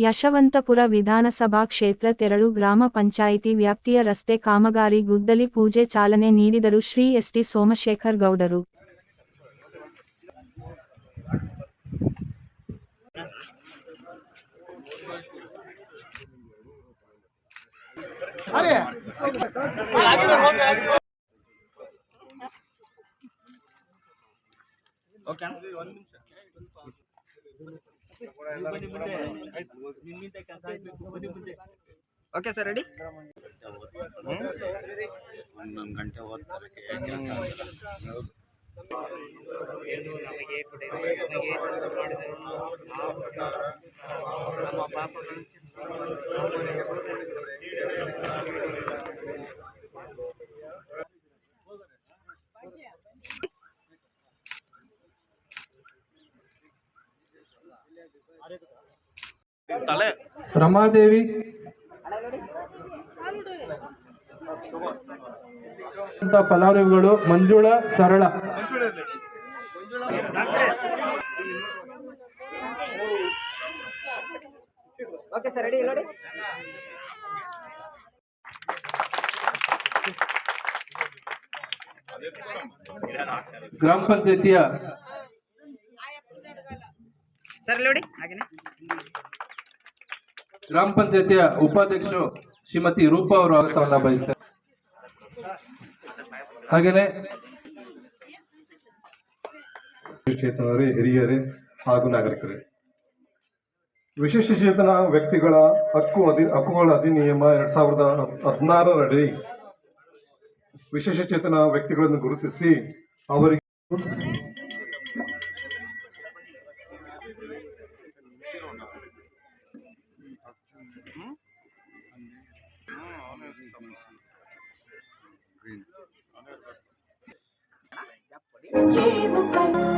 ಯಶವಂತಪುರ ವಿಧಾನಸಭಾ ಕ್ಷೇತ್ರ ತೆರಳು ಗ್ರಾಮ ಪಂಚಾಯಿತಿ ವ್ಯಾಪ್ತಿಯ ರಸ್ತೆ ಕಾಮಗಾರಿ ಗುದ್ದಲಿ ಪೂಜೆ ಚಾಲನೆ ನೀಡಿದರು ಶ್ರೀ ಎಸ್ಟಿ ಸೋಮಶೇಖರ್ ಗೌಡರು. ಓಕೆ ಸರ್ ರೆಡಿ ಒಂದೊಂದು ಗಂಟೆ ಓದ್ತಾರೆ ಏನು ನಮಗೆ ಕೊಡಿರಿ ನಮಗೆ ತಂದು ಮಾಡಿದರು ರಮಾದೇವಿ. ಅಂತ ಫಲಾನುಭವಿಗಳು ಮಂಜುಳ ಸರಳ. ಓಕೆ ಸರ್ ರೆಡಿ ನೋಡಿ ಗ್ರಾಮ ಪಂಚಾಯತಿಯ ಸರ್ ನೋಡಿ, ಹಾಗೇನೆ. ಗ್ರಾಮ ಪಂಚಾಯತಿಯ ಉಪಾಧ್ಯಕ್ಷರು ಶ್ರೀಮತಿ ರೂಪಾ ಅವರು ಆಗತವನ್ನ ಬಯಸ್ತಾರೆ. ಹಾಗೇನೆ ಚೇತನರೇ ಹಿರಿಯರೇ ಹಾಗೂ ನಾಗರಿಕರೇ ವಿಶೇಷಚೇತನ ವ್ಯಕ್ತಿಗಳ ಹಕ್ಕು ಅಧಿ, ಹಕ್ಕುಗಳ ಅಧಿನಿಯಮ ಎರಡ್ ಸಾವಿರದ ಹದಿನಾರರಡಿ ವಿಶೇಷಚೇತನ ವ್ಯಕ್ತಿಗಳನ್ನು ಗುರುತಿಸಿ ಅವರಿಗೆ 原句不管。